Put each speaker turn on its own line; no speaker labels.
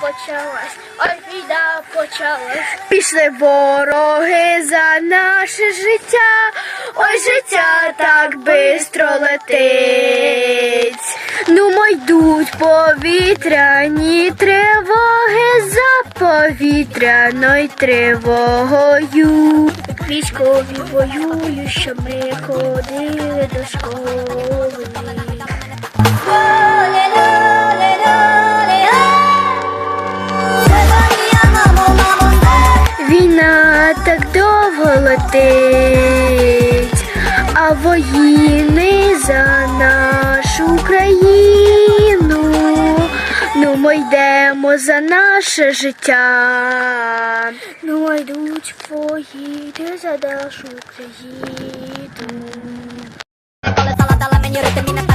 почалась, ой, війна почалась.
Пішли вороги за наше життя, ой, життя так бистро летить. Ну, мо йдуть повітряні тривоги за повітряною тривогою.
Військові воюють, що ми ходили до школи.
Війна так довго летить, а воїни за нашу країну. Ну, ми йдемо за наше життя.
Ну, а йдуть поїде за нашу країну.
Полетала, дала мені ритм